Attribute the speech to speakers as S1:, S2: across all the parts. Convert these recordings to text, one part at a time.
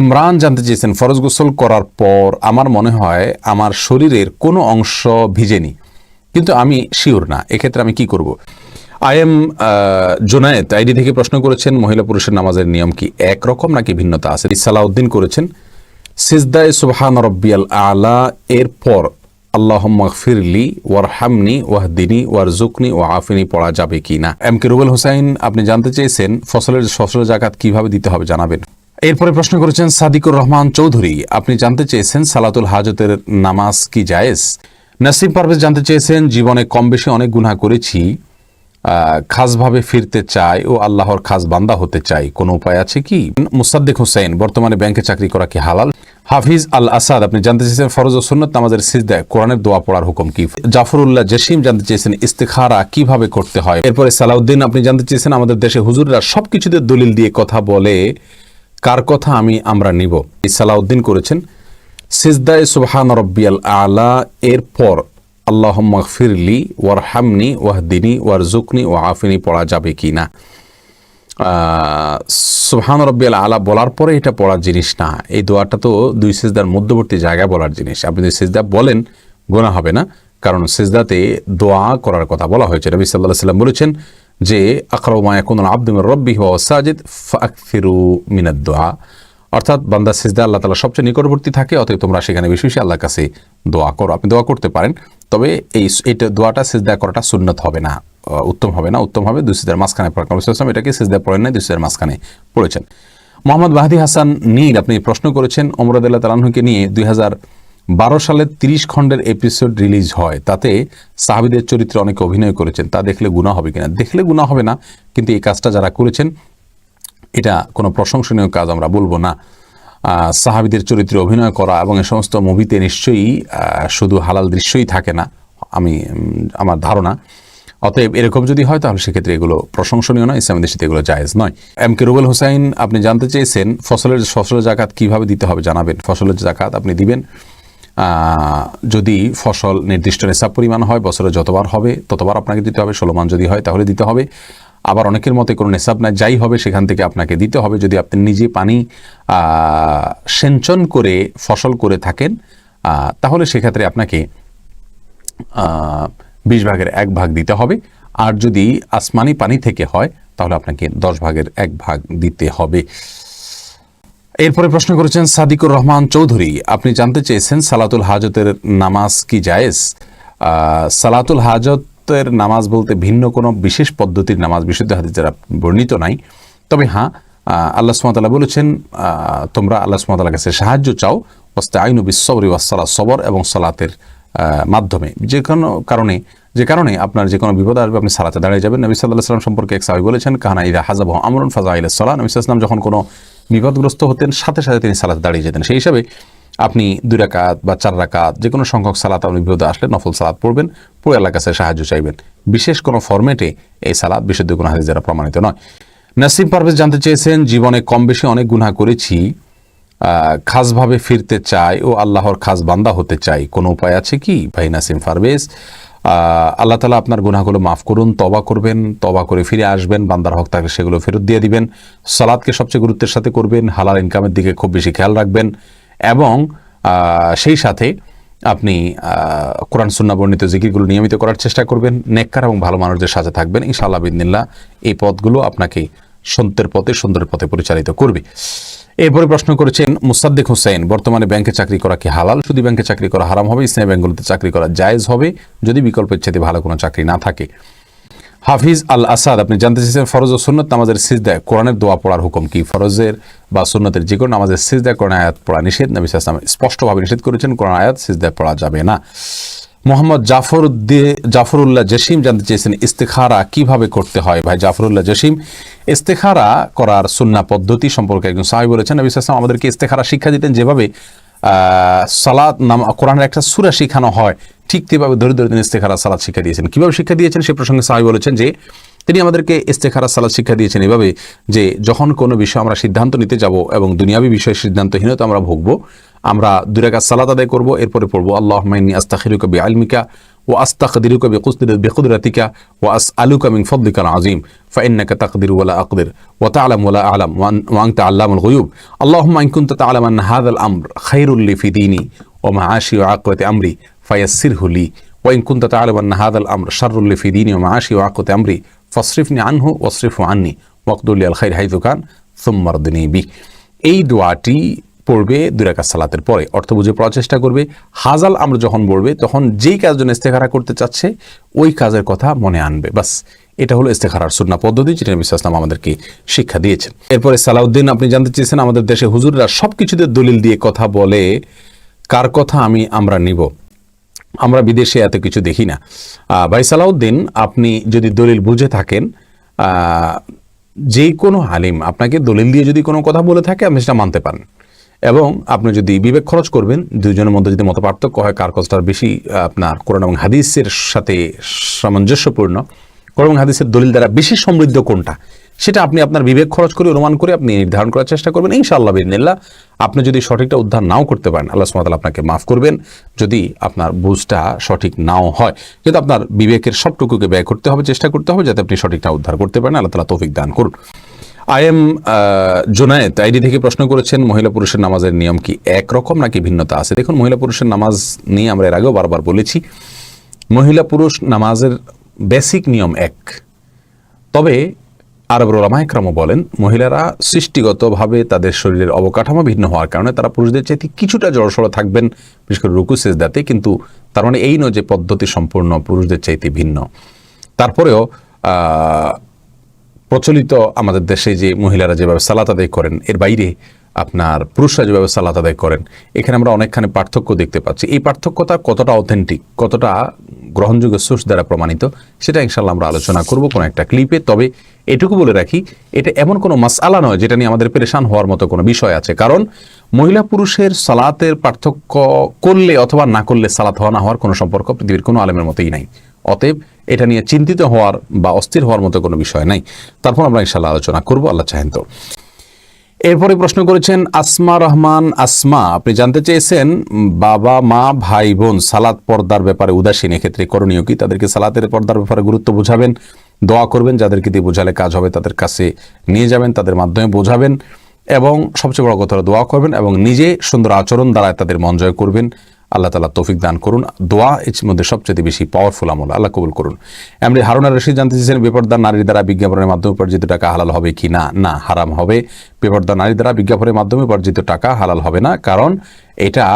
S1: ইমরান জানতে চেয়েছেন, ফরজ গোসল করার পর আমার মনে হয় আমার শরীরের কোনো অংশ ভিজেনি। কিন্তু আমি শিওর না, এক্ষেত্রে আমি কি করব? আই এম জোনায়েত, আইডি থেকে প্রশ্ন করেছেন, মহিলা পুরুষের নামাজের নিয়ম কি একরকম নাকি ভিন্নতা আছে? সালাউদ্দিন করেছেন, সিজদায় সুবহান রব্বিয়াল আলা এর পর আল্লাহ ফিরলি ওয়ারহামনি ওয়াহদিনী ওয়ারজুকনি ও আফিনি পড়া যাবে কি না? এম কে রুবেল হোসাইন, আপনি জানতে চেয়েছেন, ফসলের ফসলের জাকাত কীভাবে দিতে হবে জানাবেন। এরপরে প্রশ্ন করেছেন, সাদিকুর রহমান চৌধুরী, আপনি জানতে চেয়েছেন সালাতুল হাজতের নামাজ কি জায়েজ? নাসিম পারভেজ জানতে চেয়েছেন, জীবনে কম বেশি অনেক গুনাহ করেছি খাসভাবে ফিরতে চাই ও আল্লাহর খাস বান্দা হতে চাই, কোনো উপায় আছে কি? মুসাদ্দিক হোসেন বর্তমানে ব্যাংকে চাকরি করা কি হালাল? হাফিজ আল আসাদ আপনি জানতে চেয়েছেন, ফরজ ও সুন্নত নামাজের সিজদায় কোরআনের দোয়া পড়ার হুকুম কি? জাফরুল্লাহ জসিম জানতে চেয়েছেন, ইস্তেখারা কীভাবে করতে হয়? এরপরে সালাউদ্দিন, আপনি জানতে চেয়েছেন, আমাদের দেশে হুজুররা সবকিছুতে দলিল দিয়ে কথা বলে কার কথা আমি আমরা নিব? সালাউদ্দিন করেছেন, সিজদায় সুবহান রব্বিয়াল আলা এর পর আল্লাহ ফিরলি ওয়ারহামনি ওয়াহদিনী ওয়ারজুকনি ও আফিনি পড়া যাবে কি না? সুবহান রব্বিয়াল আলা বলার পরে এটা পড়ার জিনিস না। এই দোয়াটা তো দুই সিজদার মধ্যবর্তী জায়গায় বলার জিনিস। আপনি যদি সিজদা বলেন গোনা হবে না, কারণ সিজদাতে দোয়া করার কথা বলা হয়েছে। নবী সাল্লাহ সাল্লাম বলেছেন যে সাজিদ মিনাদ দোয়া অর্থাৎ বান্দা সিজদা আল্লাহ তালা সবচেয়ে নিকটবর্তী থাকে, অতএব তোমরা সেখানে বেশি বেশি আল্লাহর কাছে দোয়া করো। আপনি দোয়া করতে পারেন, তবে এই এইটা দোয়াটা সিজদা করাটা সুন্নত হবে না উত্তম হবে না, উত্তম হবে। দুসিদের মাঝখানে পড়া এটাকে সিজদা পড়েন নাই দুসিদের মাঝখানে পড়েছেন। মোহাম্মদ মাহাদি হাসান নীল, আপনি প্রশ্ন করেছেন অমরাদুল্লাহ তালাহুকে নিয়ে দুই হাজার বারো সালের তিরিশ খণ্ডের এপিসোড রিলিজ হয়, তাতে সাহাবিদের চরিত্রে অনেকে অভিনয় করেছেন। তা দেখলে গুণা হবে কিনা? দেখলে গুণা হবে না, কিন্তু এই কাজটা যারা করেছেন, এটা কোনো প্রশংসনীয় কাজ আমরা বলব না। সাহাবিদের চরিত্রে অভিনয় করা এবং এ সমস্ত মুভিতে নিশ্চয়ই শুধু হালাল দৃশ্যই থাকে না, আমি আমার ধারণা। অতএব এরকম যদি হয়, তাহলে সেক্ষেত্রে এগুলো প্রশংসনীয় নয় ইসলামের দেশে এগুলো জায়েজ নয়। এম কে রুবেল হোসাইন, আপনি জানতে চেয়েছেন, ফসলের ফসলের জাকাত কীভাবে দিতে হবে জানাবেন? ফসলের জাকাত আপনি দিবেন। যদি ফসল নির্দিষ্ট নেশাব পরিমাণ হয়, বছরে যতবার হবে, ততবার আপনাকে দিতে হবে, ষোলো মান যদি হয় তাহলে দিতে হবে। আবার অনেকের মতে কোনো নেশাব নাই যাই হবে, সেখান থেকে আপনাকে দিতে হবে। যদি আপনি নিজে পানি সেঞ্চন করে ফসল করে থাকেন তাহলে সেক্ষেত্রে আপনাকে বিশ ভাগের এক ভাগ দিতে হবে। আর যদি আসমানি পানি থেকে হয়, তাহলে আপনাকে দশ ভাগের এক ভাগ দিতে হবে। এরপরে প্রশ্ন করেছেন, সাদিকুর রহমান চৌধুরী, আপনি জানতে চেয়েছেন সালাতুল হাজতের নামাজ কি জায়েজ? সালাতুল হাজতের নামাজ বলতে ভিন্ন কোনো বিশেষ পদ্ধতির নামাজ, বিশুদ্ধ হাদিস যারা বর্ণিত নাই। তবে হ্যাঁ আল্লাহ সুমতাল্লাহ বলেছেন তোমরা আল্লাহ সুমতাল্লাহ কাছে সাহায্য চাও ওস্তে আইনু বিশ্বরি ওয়াসালা সবর এবং সালাতের মাধ্যমে। যে কোনো কারণে, যে কারণে আপনার যে কোনো বিপদ আসবে, আপনি সালাতে দাঁড়িয়ে যাবেন। নবী সাল্লাহ সাল্লাম সম্পর্কে এক সাহাবী বলেছেন, কাহানা ইদা হাজাব আমরুন ফাজা আইলা সালাহ। নবী সাল্লাম যখন কোনো বিপদগ্রস্ত হতেন, সাথে সাথে তিনি সালাতে দাঁড়িয়ে যেতেন। সেই হিসাবে আপনি দুই রাকাত বা চার রাকাত যে কোনো সংখ্যক সালাত আপনি বিপদে আসলে নফল সালাত পড়বেন, পড়ে আল্লাহ কাছে সাহায্য চাইবেন। বিশেষ কোনো ফরম্যাটে এই সালাত বিশুদ্ধ কোনো হাদিস দ্বারা প্রমাণিত নয়। নাসিম পারভেজ জানতে চেয়েছেন, জীবনে কম বেশি অনেক গুনাহ করেছি খাসভাবে ফিরতে চাই ও আল্লাহর খাস বান্দা হতে চাই। কোনো উপায় আছে কি? ভাই নাসিম পারভেজ আল্লাহ তালা আপনার গুনাহগুলো মাফ করুন তবা করবেন তবা করে ফিরে আসবেন, বান্দার হক থাকলে সেগুলো ফেরত দিয়ে দিবেন সালাদকে সবচেয়ে গুরুত্বের সাথে করবেন, হালাল ইনকামের দিকে খুব বেশি খেয়াল রাখবেন এবং সেই সাথে আপনি কোরআন সুন্না বর্ণিত জিকিরগুলো নিয়মিত করার চেষ্টা করবেন, নেককার এবং ভালো মানুষদের সাথে থাকবেন। ইনশাআল্লাহ বিদিনিল্লাহ এই পদগুলো আপনাকে সত্যের পথে, সুন্দরের পথে পরিচালিত করবে। এরপরে প্রশ্ন করেছেন, মুসাদ্দিক হোসেন বর্তমানে ব্যাংকে চাকরি করা কি হালাল? শুধু ব্যাংকে চাকরি করা হারাম হবে, ইসলামী ব্যাংকগুলোতে চাকরি করা জায়েজ হবে, যদি বিকল্পের চেয়ে ভালো কোনো চাকরি না থাকে। হাফিজ আল আসাদ আপনি জানতে চেয়েছেন, ফরজ ও সুন্নত নামাজের সিজদায় কোরআনের দোয়া পড়ার হুকুম কি ফরজের বা সুন্নতের যে কোনো নামাজের সিজদায় কোরআন আয়াত পড়া নিষেধ? নবী স্পষ্টভাবে নিষেধ করেছেন, কোরআন আয়াত সিজদায় পড়া যাবে না। মোহাম্মদ জাফর জাফরুল্লাহ জসিম জানতে চেয়েছেন ইস্তেখারা কীভাবে করতে হয়। ভাই জাফরুল্লাহ জসিম, ইস্তেখারা করার সুন্না পদ্ধতি সম্পর্কে একজন সাহেব বলেছেন, নবী আমাদেরকে ইস্তেখারা শিক্ষা দিতেন যেভাবে সালাত নাম, কোরআনের একটা সুরা শিখানো হয়, ঠিক তেভাবে ধরে ধরে তিনি ইস্তেখারা সালাত শিক্ষা দিয়েছেন। কীভাবে শিক্ষা দিয়েছেন? সে প্রসঙ্গে সাহেব বলেছেন যে, তিনি আমাদেরকে ইস্তেখারা সালাত শিক্ষা দিয়েছেন এভাবে যে, যখন কোনো বিষয় আমরা সিদ্ধান্ত নিতে যাব এবং দুনিয়াবী বিষয়ে সিদ্ধান্তহীনতা আমরা ভুগবো আমরা দুরাকা সালাত আদায় করব, এরপরে পড়ব আল্লাহ মাইনি আস্তাখিরু কবি আলমিকা ও আস্তাকদিরু কবি কুসদির বেকুদরাতিকা ও আস আলু কামিং ফদলিকাল আজিম ফাইন্নাকা তাকদির ওয়ালা আকদির ওয়া তাআলাম ওয়ালা আলাম ওয়াং তা আল্লামুল গয়ুব। আল্লাহুম্মা ইন কুনতা তাআলাম আন হাযাল আমর খায়রুল লি ফি দীনি ওয়া মাআশি ওয়া আকিবাতি আমরি ফায়াসসিরহু লি। ওয়া ইন কুনতা তাআলাম আন হাযাল আমর শাররুল লি ফি দীনি ওয়া মাআশি ওয়া আকিবাতি আমরি ফাসরিফনি আনহু ওয়াসরিফহু আননি ওয়াকদুল আল খায়র হাইযু কান, সুম্মা বি। এই দোয়াটি পড়বে দুই রাকাত সালাতের পরে। অর্থ বুঝে পড়ার চেষ্টা করবে। হাজাল আমরা যখন পড়বে তখন যেই কাজ জন্য ইস্তেখারা করতে চাচ্ছে, ওই কাজের কথা মনে আনবে। বাস, এটা হলো ইস্তেখারার সুন্না পদ্ধতি, যেটা নবী ইসলাম আমাদেরকে শিক্ষা দিয়েছেন। এরপরে সালাউদ্দিন, আপনি জানতে চেয়েছেন আমাদের দেশে হুজুররা সব কিছুতে দলিল দিয়ে কথা বলে, কার কথা আমি, আমরা নিব। আমরা বিদেশে এত কিছু দেখি না। ভাই সালাউদ্দিন, আপনি যদি দলিল বুঝে থাকেন যে কোনো আলিম আপনাকে দলিল দিয়ে যদি কোনো কথা বলে থাকে, আপনি সেটা মানতে পারেন। এবং আপনি যদি বিবেক খরচ করবেন দুজনের মধ্যে যদি মত পার্থক্য হয়, কার কথাটার বেশি আপনার কোরআন এবং হাদিসের সাথে সামঞ্জস্যপূর্ণ, কোরআন এবং হাদিসের দলিল দ্বারা বেশি সমৃদ্ধ কোনটা? সেটা আপনি আপনার বিবেক খরচ করে, অনুমান করে আপনি নির্ধারণ করার চেষ্টা করবেন। ইনশাআল্লাহ বিদিনিল্লাহ আপনি যদি সঠিকটা উদ্ধার নাও করতে পারেন, আল্লাহ সুমাতাল আপনাকে মাফ করবেন। যদি আপনার বুঝটা সঠিক নাও হয়, কিন্তু আপনার বিবেকের সবটুকুকে ব্যয় করতে হবে, চেষ্টা করতে হবে, যাতে আপনি সঠিকটা উদ্ধার করতে পারেন। আল্লাহ তালা তৌফিক দান করুন। আই এম জোনায়েত আইডি থেকে প্রশ্ন করেছেন, মহিলা পুরুষের নামাজের নিয়ম কি একরকম নাকি ভিন্নতা আছে? দেখুন, মহিলা পুরুষের নামাজ নিয়ে আমরা এর আগেও বারবার বলেছি, মহিলা পুরুষ নামাজের বেসিক নিয়ম এক। তবে আরব রোলামাইক্রামও বলেন, মহিলারা সৃষ্টিগতভাবে তাদের শরীরের অবকাঠামো ভিন্ন হওয়ার কারণে তারা পুরুষদের চাইতে কিছুটা জড়সড় থাকবেন, বিশেষ করে রুকু, সেজদাতে, কিন্তু তার মানে এই নয় যে পদ্ধতি সম্পূর্ণ পুরুষদের চাইতে ভিন্ন। তারপরেও প্রচলিত আমাদের দেশে যে মহিলারা যেভাবে সালাত আদায় করেন, এর বাইরে আপনার পুরুষরা যেভাবে সালাত আদায় করেন, এখানে আমরা অনেকখানি পার্থক্য দেখতে পাচ্ছি। এই পার্থক্যটা কতটা অথেন্টিক কতটা গ্রহণযোগ্য সোর্স দ্বারা প্রমাণিত, সেটা ইনশাল্লাহ আমরা আলোচনা করব কোনো একটা ক্লিপে তবে এটুকু বলে রাখি, এটা এমন কোনো মাসআলা নয় যেটা নিয়ে আমাদের পেরেশান হওয়ার মতো কোনো বিষয় আছে। কারণ মহিলা পুরুষের সালাতের পার্থক্য করলে অথবা না করলে সালাত হওয়া না হওয়ার কোনো সম্পর্ক পৃথিবীর কোনো আলেমের মতোই নাই। অতএব এটা নিয়ে চিন্তিত হওয়ার বা অস্থির হওয়ার মতো কোনো বিষয় নাই। তারপর আমরা ইনশাল্লাহ আলোচনা করব, আল্লাহ চাহেন তো। এরপরে প্রশ্ন করেছেন, আসমা রহমান আসমা, আপনি জানতে চেয়েছেন, বাবা, মা, ভাই, বোন, সালাত পর্দার ব্যাপারে উদাসীন, এক্ষেত্রে করণীয় কি? তাদেরকে সালাতের পর্দার ব্যাপারে গুরুত্ব বোঝাবেন, দোয়া করবেন, যাদেরকে দিয়ে বোঝালে কাজ হবে তাদের কাছে নিয়ে যাবেন, তাদের মাধ্যমে বোঝাবেন, এবং সবচেয়ে বড় কথা দোয়া করবেন এবং নিজে সুন্দর আচরণ দ্বারা তাদের মন জয় করবেন। আল্লাহ তালা তৌফিক দান করুন। দোয়া এর মধ্যে সবচেয়ে বেশি পাওয়ারফুল আমল, আল্লাহ কবুল করুন। এমনি হারুনা রশিদ জানতে চেয়েছেন বেপরদার নারীর দ্বারা বিজ্ঞাপনের মাধ্যমে উপার্জিত টাকা হালাল হবে কি না? না, হারাম হবে। বেপরদার নারীর দ্বারা বিজ্ঞাপনের মাধ্যমে উপার্জিত টাকা হালাল হবে না। কারণ এটা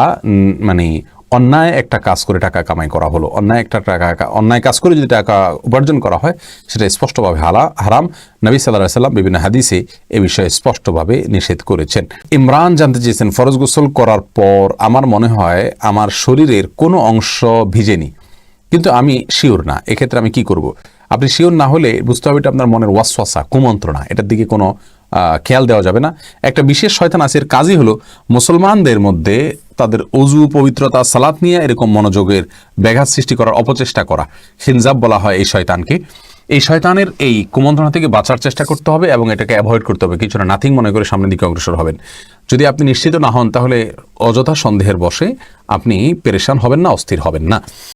S1: মানে অন্যায় একটা কাজ করে টাকা কামাই করা হলো। অন্যায় একটা টাকা অন্যায় কাজ করে যদি টাকা উপার্জন করা হয়, সেটা স্পষ্টভাবে হালা হারাম। নবী সাল্লাহ সাল্লাম বিভিন্ন হাদিসে এ বিষয়ে স্পষ্টভাবে নিষেধ করেছেন। ইমরান জানতে চেয়েছেন, ফরজ গোসল করার পর আমার মনে হয় আমার শরীরের কোনো অংশ ভিজেনি। কিন্তু আমি শিওর না, এক্ষেত্রে আমি কি করব? আপনি শিওর না হলে বুঝতে হবে এটা আপনার মনের ওয়াসওয়াসা, কুমন্ত্রণা। এটার দিকে কোনো খেয়াল দেওয়া যাবে না। একটা বিশেষ শয়তান আছে, এর কাজই হলো মুসলমানদের মধ্যে তাদের অজু, পবিত্রতা, সালাত নিয়ে এরকম মনোযোগের ব্যাঘাত সৃষ্টি করার অপচেষ্টা করা। হিনজাব বলা হয় এই শয়তানকে। এই শয়তানের এই কুমন্ত্রণা থেকে বাঁচার চেষ্টা করতে হবে এবং এটাকে অ্যাভয়েড করতে হবে। কিছুটা নাথিং মনে করে সামনের দিকে অগ্রসর হবেন। যদি আপনি নিশ্চিত না হন, তাহলে অযথা সন্দেহের বসে আপনি পেরেশান হবেন না, অস্থির হবেন না।